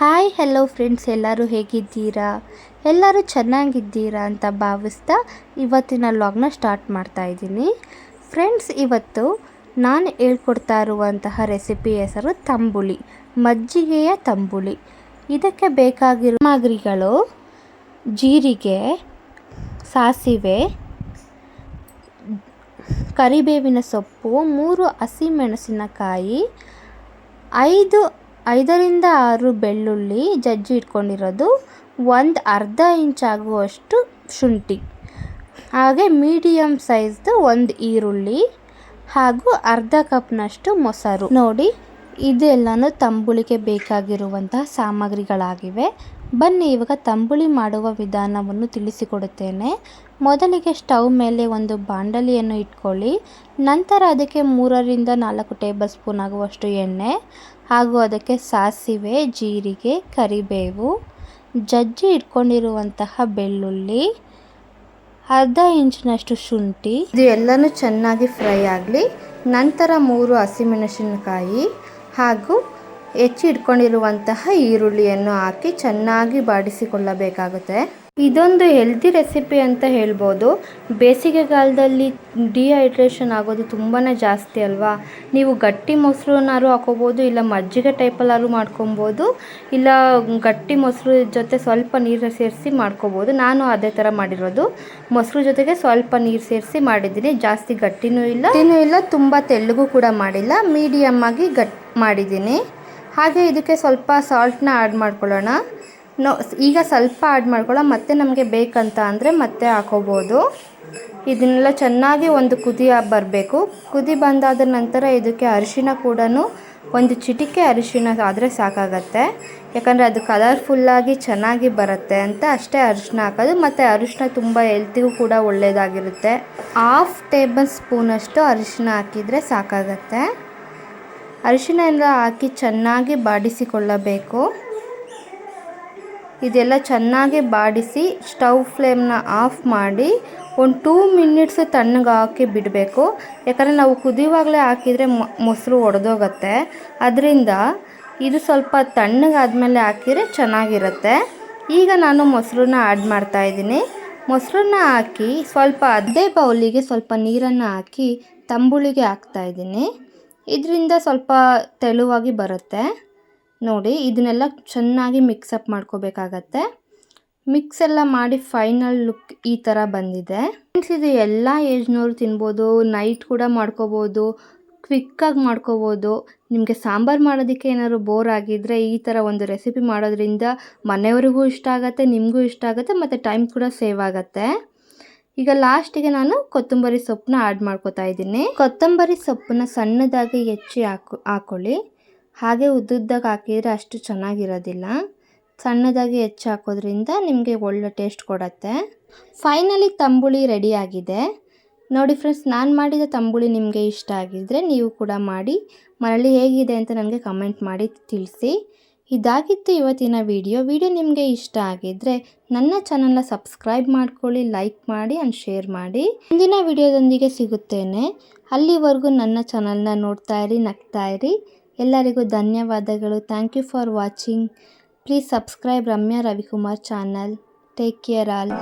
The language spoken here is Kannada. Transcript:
ಹಾಯ್ ಹೆಲೋ ಫ್ರೆಂಡ್ಸ್ ಎಲ್ಲರೂ ಹೇಗಿದ್ದೀರಾ? ಎಲ್ಲರೂ ಚೆನ್ನಾಗಿದ್ದೀರಾ ಅಂತ ಭಾವಿಸ್ತಾ ಇವತ್ತಿನ ಲಾಗ್ನ ಸ್ಟಾರ್ಟ್ ಮಾಡ್ತಾ ಇದ್ದೀನಿ. ಫ್ರೆಂಡ್ಸ್ ಇವತ್ತು ನಾನು ಹೇಳ್ಕೊಡ್ತಾ ಇರುವಂತಹ ರೆಸಿಪಿ ಹೆಸರು ತಂಬುಳಿ, ಮಜ್ಜಿಗೆಯ ತಂಬುಳಿ. ಇದಕ್ಕೆ ಬೇಕಾಗಿರೋ ಸಾಮಗ್ರಿಗಳು ಜೀರಿಗೆ, ಸಾಸಿವೆ, ಕರಿಬೇವಿನ ಸೊಪ್ಪು, ಮೂರು ಹಸಿಮೆಣಸಿನಕಾಯಿ, ಐದು ಐದರಿಂದ ಆರು ಬೆಳ್ಳುಳ್ಳಿ ಜಜ್ಜಿ ಇಟ್ಕೊಂಡಿರೋದು ಒಂದು ಅರ್ಧ ಇಂಚಾಗುವಷ್ಟು ಶುಂಠಿ. ಹಾಗೆ ಮೀಡಿಯಮ್ ಸೈಜ್ದು ಒಂದು ಈರುಳ್ಳಿ ಹಾಗೂ ಅರ್ಧ ಕಪ್ನಷ್ಟು ಮೊಸರು. ನೋಡಿ, ಇದೆಲ್ಲನೂ ತಂಬುಳಿಗೆ ಬೇಕಾಗಿರುವಂತಹ ಸಾಮಗ್ರಿಗಳಾಗಿವೆ. ಬನ್ನಿ, ಇವಾಗ ತಂಬುಳಿ ಮಾಡುವ ವಿಧಾನವನ್ನು ತಿಳಿಸಿಕೊಡುತ್ತೇನೆ. ಮೊದಲಿಗೆ ಸ್ಟವ್ ಮೇಲೆ ಒಂದು ಬಾಂಡಲಿಯನ್ನು ಇಟ್ಕೊಳ್ಳಿ. ನಂತರ ಅದಕ್ಕೆ ಮೂರರಿಂದ ನಾಲ್ಕು ಟೇಬಲ್ ಸ್ಪೂನ್ ಆಗುವಷ್ಟು ಎಣ್ಣೆ ಹಾಗೂ ಅದಕ್ಕೆ ಸಾಸಿವೆ, ಜೀರಿಗೆ, ಕರಿಬೇವು, ಜಜ್ಜಿ ಇಟ್ಕೊಂಡಿರುವಂತಹ ಬೆಳ್ಳುಳ್ಳಿ, ಅರ್ಧ ಇಂಚಿನಷ್ಟು ಶುಂಠಿ. ಇದು ಎಲ್ಲನೂ ಚೆನ್ನಾಗಿ ಫ್ರೈ ಆಗಲಿ, ನಂತರ ಮೂರು ಹಸಿಮೆಣಸಿನಕಾಯಿ ಹಾಗೂ ಹೆಚ್ಚಿ ಇಟ್ಕೊಂಡಿರುವಂತಹ ಈರುಳ್ಳಿಯನ್ನು ಹಾಕಿ ಚೆನ್ನಾಗಿ ಬಾಡಿಸಿಕೊಳ್ಳಬೇಕಾಗುತ್ತೆ. ಇದೊಂದು ಹೆಲ್ದಿ ರೆಸಿಪಿ ಅಂತ ಹೇಳ್ಬೋದು. ಬೇಸಿಗೆಗಾಲದಲ್ಲಿ ಡಿಹೈಡ್ರೇಷನ್ ಆಗೋದು ತುಂಬಾ ಜಾಸ್ತಿ ಅಲ್ವಾ? ನೀವು ಗಟ್ಟಿ ಮೊಸರನ್ನಾರು ಹಾಕೋಬೋದು, ಇಲ್ಲ ಮಜ್ಜಿಗೆ ಟೈಪಲ್ಲಾದ್ರು ಮಾಡ್ಕೊಬೋದು, ಇಲ್ಲ ಗಟ್ಟಿ ಮೊಸರು ಜೊತೆ ಸ್ವಲ್ಪ ನೀರು ಸೇರಿಸಿ ಮಾಡ್ಕೋಬೋದು. ನಾನು ಅದೇ ಥರ ಮಾಡಿರೋದು. ಮೊಸರು ಜೊತೆಗೆ ಸ್ವಲ್ಪ ನೀರು ಸೇರಿಸಿ ಮಾಡಿದ್ದೀನಿ. ಜಾಸ್ತಿ ಗಟ್ಟಿನೂ ಇಲ್ಲ. ಗಟ್ಟಿನೂ ಇಲ್ಲ, ತುಂಬ ತೆಳ್ಳಗೂ ಕೂಡ ಮಾಡಿಲ್ಲ. ಮೀಡಿಯಮ್ ಆಗಿ ಗಟ್ ಮಾಡಿದ್ದೀನಿ. ಹಾಗೆ ಇದಕ್ಕೆ ಸ್ವಲ್ಪ ಸಾಲ್ಟ್ನ ಆ್ಯಡ್ ಮಾಡ್ಕೊಳ್ಳೋಣ. ನೋ, ಈಗ ಸ್ವಲ್ಪ ಆ್ಯಡ್ ಮಾಡ್ಕೊಳ್ಳೋ ಮತ್ತೆ ನಮಗೆ ಬೇಕಂತ ಅಂದರೆ ಮತ್ತೆ ಹಾಕೋಬೋದು. ಇದನ್ನೆಲ್ಲ ಚೆನ್ನಾಗಿ ಒಂದು ಕುದಿ ಬರಬೇಕು. ಕುದಿ ಬಂದಾದ ನಂತರ ಇದಕ್ಕೆ ಅರಿಶಿನ ಕೂಡ ಒಂದು ಚಿಟಿಕೆ ಅರಿಶಿನ ಆದರೆ ಸಾಕಾಗತ್ತೆ. ಯಾಕಂದರೆ ಅದು ಕಲರ್ಫುಲ್ಲಾಗಿ ಚೆನ್ನಾಗಿ ಬರುತ್ತೆ ಅಂತ ಅಷ್ಟೇ ಅರಿಶಿನ ಹಾಕೋದು. ಮತ್ತು ಅರಿಶಿನ ತುಂಬ ಹೆಲ್ತಿಗೂ ಕೂಡ ಒಳ್ಳೆಯದಾಗಿರುತ್ತೆ ಹಾಫ್ ಟೇಬಲ್ ಸ್ಪೂನಷ್ಟು ಅರಿಶಿನ ಹಾಕಿದರೆ ಸಾಕಾಗತ್ತೆ. ಅರಿಶಿನ ಎಲ್ಲ ಹಾಕಿ ಚೆನ್ನಾಗಿ ಬಾಡಿಸಿಕೊಳ್ಳಬೇಕು. ಇದೆಲ್ಲ ಚೆನ್ನಾಗಿ ಬಾಡಿಸಿ ಸ್ಟವ್ ಫ್ಲೇಮ್ನ ಆಫ್ ಮಾಡಿ ಒಂದು ಟೂ ಮಿನಿಟ್ಸ್ ತಣ್ಣಗೆ ಹಾಕಿ ಬಿಡಬೇಕು. ಯಾಕಂದರೆ ನಾವು ಕುದಿಯುವಾಗಲೇ ಹಾಕಿದರೆ ಮೊಸರು ಒಡೆದೋಗತ್ತೆ. ಅದರಿಂದ ಇದು ಸ್ವಲ್ಪ ತಣ್ಣಗಾದಮೇಲೆ ಹಾಕಿದರೆ ಚೆನ್ನಾಗಿರುತ್ತೆ. ಈಗ ನಾನು ಮೊಸರನ್ನ ಆ್ಯಡ್ ಮಾಡ್ತಾಯಿದ್ದೀನಿ ಮೊಸರನ್ನ ಹಾಕಿ ಸ್ವಲ್ಪ ಅದೇ ಬೌಲಿಗೆ ಸ್ವಲ್ಪ ನೀರನ್ನು ಹಾಕಿ ತಂಬುಳಿಗೆ ಹಾಕ್ತಾಯಿದ್ದೀನಿ ಇದರಿಂದ ಸ್ವಲ್ಪ ತೆಳುವಾಗಿ ಬರುತ್ತೆ. ನೋಡಿ, ಇದನ್ನೆಲ್ಲ ಚೆನ್ನಾಗಿ ಮಿಕ್ಸಪ್ ಮಾಡ್ಕೋಬೇಕಾಗತ್ತೆ. ಮಿಕ್ಸ್ ಎಲ್ಲ ಮಾಡಿ ಫೈನಲ್ ಲುಕ್ ಈ ಥರ ಬಂದಿದೆ. ಫ್ರೆಂಡ್ಸ್ ಇದು ಎಲ್ಲ ಏಜ್ನವರು ತಿನ್ಬೋದು ನೈಟ್ ಕೂಡ ಮಾಡ್ಕೋಬೋದು ಕ್ವಿಕ್ಕಾಗಿ ಮಾಡ್ಕೋಬೋದು. ನಿಮಗೆ ಸಾಂಬಾರು ಮಾಡೋದಕ್ಕೆ ಏನಾದ್ರು ಬೋರ್ ಆಗಿದ್ದರೆ ಈ ಥರ ಒಂದು ರೆಸಿಪಿ ಮಾಡೋದ್ರಿಂದ ಮನೆಯವ್ರಿಗೂ ಇಷ್ಟ ಆಗುತ್ತೆ, ನಿಮಗೂ ಇಷ್ಟ ಆಗುತ್ತೆ, ಮತ್ತು ಟೈಮ್ ಕೂಡ ಸೇವ್ ಆಗುತ್ತೆ. ಈಗ ಲಾಸ್ಟಿಗೆ ನಾನು ಕೊತ್ತಂಬರಿ ಸೊಪ್ಪನ್ನ ಆ್ಯಡ್ ಮಾಡ್ಕೋತಾ ಇದ್ದೀನಿ. ಕೊತ್ತಂಬರಿ ಸೊಪ್ಪನ್ನ ಸಣ್ಣದಾಗಿ ಹೆಚ್ಚಿ ಹಾಕೊ, ಹಾಕೊಳ್ಳಿ. ಹಾಗೆ ಉದ್ದುದ್ದಾಗಿ ಹಾಕಿದರೆ ಅಷ್ಟು ಚೆನ್ನಾಗಿರೋದಿಲ್ಲ. ಸಣ್ಣದಾಗಿ ಹೆಚ್ಚು ಹಾಕೋದ್ರಿಂದ ನಿಮಗೆ ಒಳ್ಳೆ ಟೇಸ್ಟ್ ಕೊಡತ್ತೆ. ಫೈನಲಿ ತಂಬುಳಿ ರೆಡಿಯಾಗಿದೆ ನೋಡಿ ಫ್ರೆಂಡ್ಸ್ ನಾನು ಮಾಡಿದ ತಂಬುಳಿ ನಿಮಗೆ ಇಷ್ಟ ಆಗಿದ್ದರೆ ನೀವು ಕೂಡ ಮಾಡಿ. ಮನೇಲಿ ಹೇಗಿದೆ ಅಂತ ನನಗೆ ಕಮೆಂಟ್ ಮಾಡಿ ತಿಳಿಸಿ. ಇದಾಗಿತ್ತು ಇವತ್ತಿನ ವಿಡಿಯೋ ವಿಡಿಯೋ ನಿಮಗೆ ಇಷ್ಟ ಆಗಿದ್ದರೆ ನನ್ನ ಚಾನಲ್ನ ಸಬ್ಸ್ಕ್ರೈಬ್ ಮಾಡ್ಕೊಳ್ಳಿ ಲೈಕ್ ಮಾಡಿ ಆ್ಯಂಡ್ ಶೇರ್ ಮಾಡಿ. ಮುಂದಿನ ವಿಡಿಯೋದೊಂದಿಗೆ ಸಿಗುತ್ತೇನೆ. ಅಲ್ಲಿವರೆಗೂ ನನ್ನ ಚಾನಲ್ನ ನೋಡ್ತಾ ಇರಿ, ನಗ್ತಾ ಇರಿ. ಎಲ್ಲರಿಗೂ ಧನ್ಯವಾದಗಳು. Thank you for watching please subscribe Ramya Ravikumar channel take care all